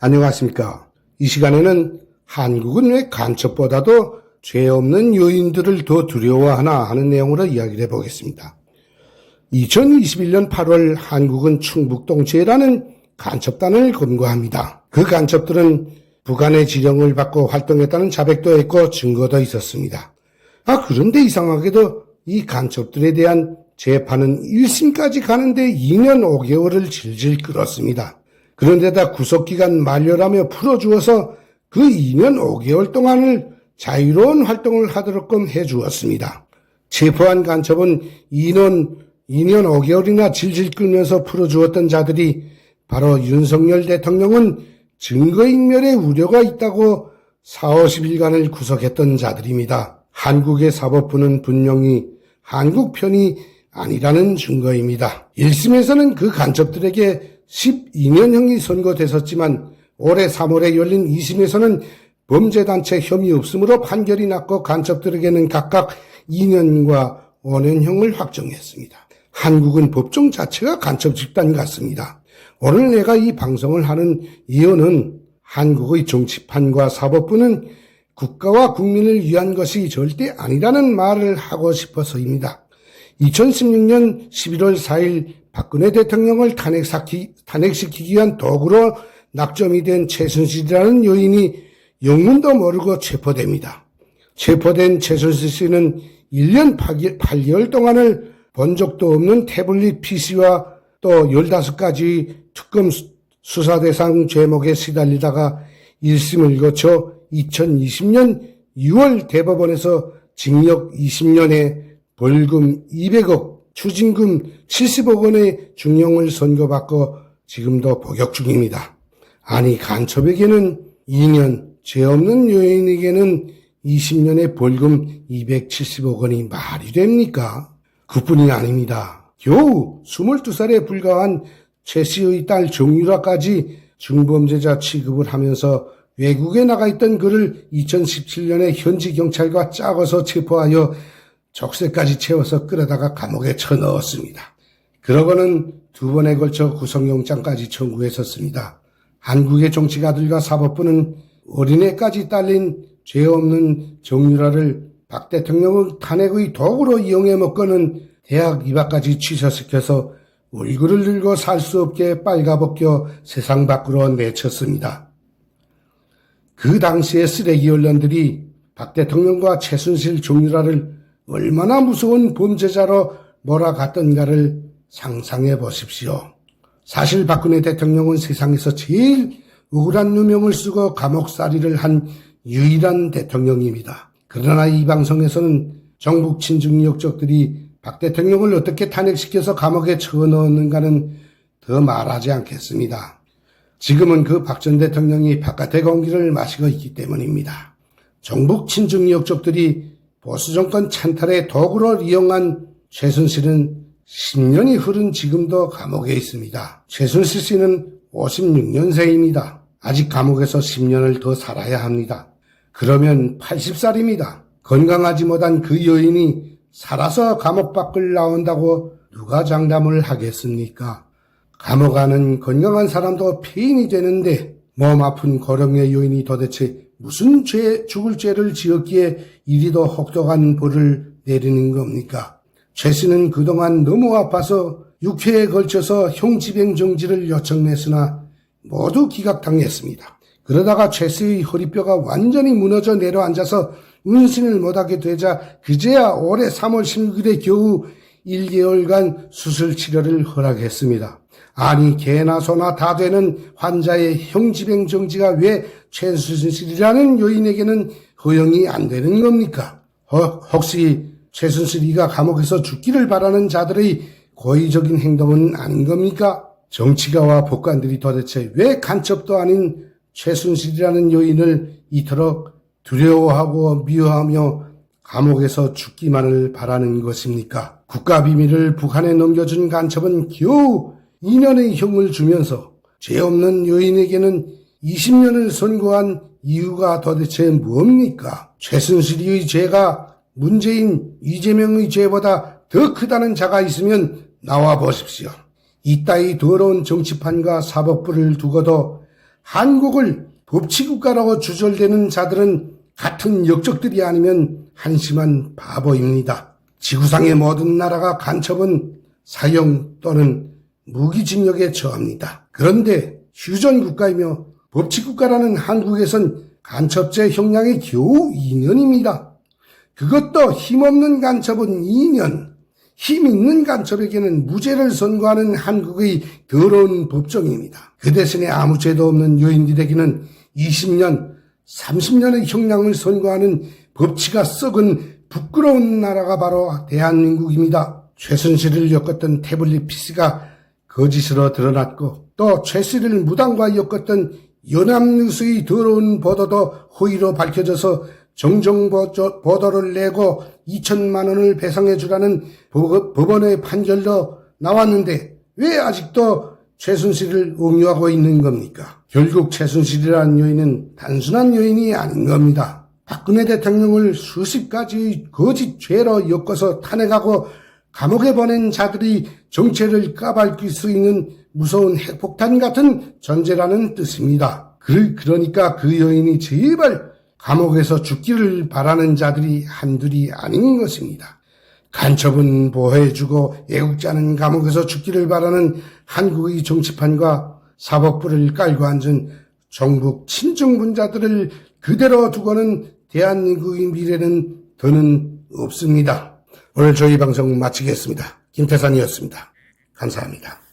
안녕하십니까. 이 시간에는 한국은 왜 간첩보다도 죄 없는 요인들을 더 두려워하나 하는 내용으로 이야기를 해보겠습니다. 2021년 8월 한국은 충북동체라는 간첩단을 검거합니다. 그 간첩들은 북한의 지령을 받고 활동했다는 자백도 했고 증거도 있었습니다. 아, 그런데 이상하게도 이 간첩들에 대한 재판은 1심까지 가는데 2년 5개월을 질질 끌었습니다. 그런데다 구속기간 만료라며 풀어주어서 그 2년 5개월 동안을 자유로운 활동을 하도록끔 해주었습니다. 체포한 간첩은 2년, 2년 5개월이나 질질 끌면서 풀어주었던 자들이 바로 윤석열 대통령은 증거인멸의 우려가 있다고 4, 50일간을 구속했던 자들입니다. 한국의 사법부는 분명히 한국 편이 아니라는 증거입니다. 1심에서는 그 간첩들에게 12년형이 선고됐었지만 올해 3월에 열린 2심에서는 범죄단체 혐의 없음으로 판결이 났고 간첩들에게는 각각 2년과 5년형을 확정했습니다. 한국은 법정 자체가 간첩 집단 같습니다. 오늘 내가 이 방송을 하는 이유는 한국의 정치판과 사법부는 국가와 국민을 위한 것이 절대 아니라는 말을 하고 싶어서입니다. 2016년 11월 4일 박근혜 대통령을 탄핵시키, 탄핵시키기 위한 도구로 낙점이 된 최순실이라는 요인이 영문도 모르고 체포됩니다. 체포된 최순실 씨는 1년 8개월 동안을 본 적도 없는 태블릿 PC와 또 15가지 특검 수사 대상 제목에 시달리다가 1심을 거쳐 2020년 6월 대법원에서 징역 20년에 벌금 200억, 추징금 70억 원의 중형을 선고받고 지금도 복역 중입니다. 아니 간첩에게는 2년, 죄 없는 요인에게는 20년의 벌금 270억 원이 말이 됩니까? 그뿐이 아닙니다. 겨우 22살에 불과한 최 씨의 딸 정유라까지 중범죄자 취급을 하면서 외국에 나가 있던 그를 2017년에 현지 경찰과 짜고서 체포하여 적세까지 채워서 끌어다가 감옥에 쳐넣었습니다. 그러고는 두 번에 걸쳐 구속영장까지 청구했었습니다. 한국의 정치 가들과 사법부는 어린애까지 딸린 죄 없는 정유라를 박 대통령은 탄핵의 도구로 이용해 먹고는 대학 입학까지 취소시켜서 얼굴을 들고 살 수 없게 빨가벗겨 세상 밖으로 내쳤습니다. 그 당시의 쓰레기 언론들이 박 대통령과 최순실 정유라를 얼마나 무서운 범죄자로 몰아갔던가를 상상해 보십시오. 사실 박근혜 대통령은 세상에서 제일 억울한 누명을 쓰고 감옥살이를 한 유일한 대통령입니다. 그러나 이 방송에서는 정북 친중 역적들이 박 대통령을 어떻게 탄핵시켜서 감옥에 쳐넣었는가는 더 말하지 않겠습니다. 지금은 그 박 전 대통령이 바깥의 공기를 마시고 있기 때문입니다. 정북 친중 역적들이 보수 정권 찬탈의 도구로 이용한 최순실은 10년이 흐른 지금도 감옥에 있습니다. 최순실 씨는 56년생입니다. 아직 감옥에서 10년을 더 살아야 합니다. 그러면 80살입니다. 건강하지 못한 그 여인이 살아서 감옥 밖을 나온다고 누가 장담을 하겠습니까? 감옥 가는 건강한 사람도 폐인이 되는데 몸 아픈 고령의 여인이 도대체 무슨 죄, 죽을 죄를 지었기에 이리도 혹독한 벌을 내리는 겁니까? 최 씨는 그동안 너무 아파서 6회에 걸쳐서 형집행 정지를 요청했으나 모두 기각당했습니다. 그러다가 최 씨의 허리뼈가 완전히 무너져 내려앉아서 운신을 못하게 되자 그제야 올해 3월 16일에 겨우 1개월간 수술 치료를 허락했습니다. 아니 개나 소나 다 되는 환자의 형집행 정지가 왜 최순실이라는 요인에게는 허용이 안 되는 겁니까? 어, 혹시 최순실이가 감옥에서 죽기를 바라는 자들의 고의적인 행동은 아닌 겁니까? 정치가와 법관들이 도대체 왜 간첩도 아닌 최순실이라는 요인을 이토록 두려워하고 미워하며 감옥에서 죽기만을 바라는 것입니까? 국가 비밀을 북한에 넘겨준 간첩은 겨우 2년의 형을 주면서 죄 없는 여인에게는 20년을 선고한 이유가 도대체 뭡니까? 최순실의 죄가 문재인 이재명의 죄보다 더 크다는 자가 있으면 나와 보십시오. 이따위 더러운 정치판과 사법부를 두고도 한국을 법치국가라고 주절되는 자들은 같은 역적들이 아니면 한심한 바보입니다. 지구상의 모든 나라가 간첩은 사형 또는 무기징역에 처합니다. 그런데 휴전 국가이며 법치 국가라는 한국에선 간첩죄 형량이 겨우 2년입니다. 그것도 힘없는 간첩은 2년, 힘 있는 간첩에게는 무죄를 선고하는 한국의 더러운 법정입니다. 그 대신에 아무 죄도 없는 여인들에게는 20년, 30년의 형량을 선고하는 법치가 썩은 부끄러운 나라가 바로 대한민국입니다. 최순실을 엮었던 태블릿 PC가 거짓으로 드러났고 또 최씨를 무당과 엮었던 연합뉴스의 더러운 보도도 허위로 밝혀져서 정정 보조- 보도를 내고 2천만 원을 배상해 주라는 법- 법원의 판결도 나왔는데 왜 아직도 최순실을 옹유하고 있는 겁니까? 결국 최순실이라는 여인은 단순한 여인이 아닌 겁니다. 박근혜 대통령을 수십 가지의 거짓 죄로 엮어서 탄핵하고 감옥에 보낸 자들이 정체를 까발릴 수 있는 무서운 핵폭탄 같은 존재라는 뜻입니다. 그, 그러니까 그 여인이 제발 감옥에서 죽기를 바라는 자들이 한둘이 아닌 것입니다. 간첩은 보호해주고 애국자는 감옥에서 죽기를 바라는 한국의 정치판과 사법부를 깔고 앉은 정북 친정분자들을 그대로 두고는 대한민국의 미래는 더는 없습니다. 오늘 저희 방송 마치겠습니다. 김태산이었습니다. 감사합니다.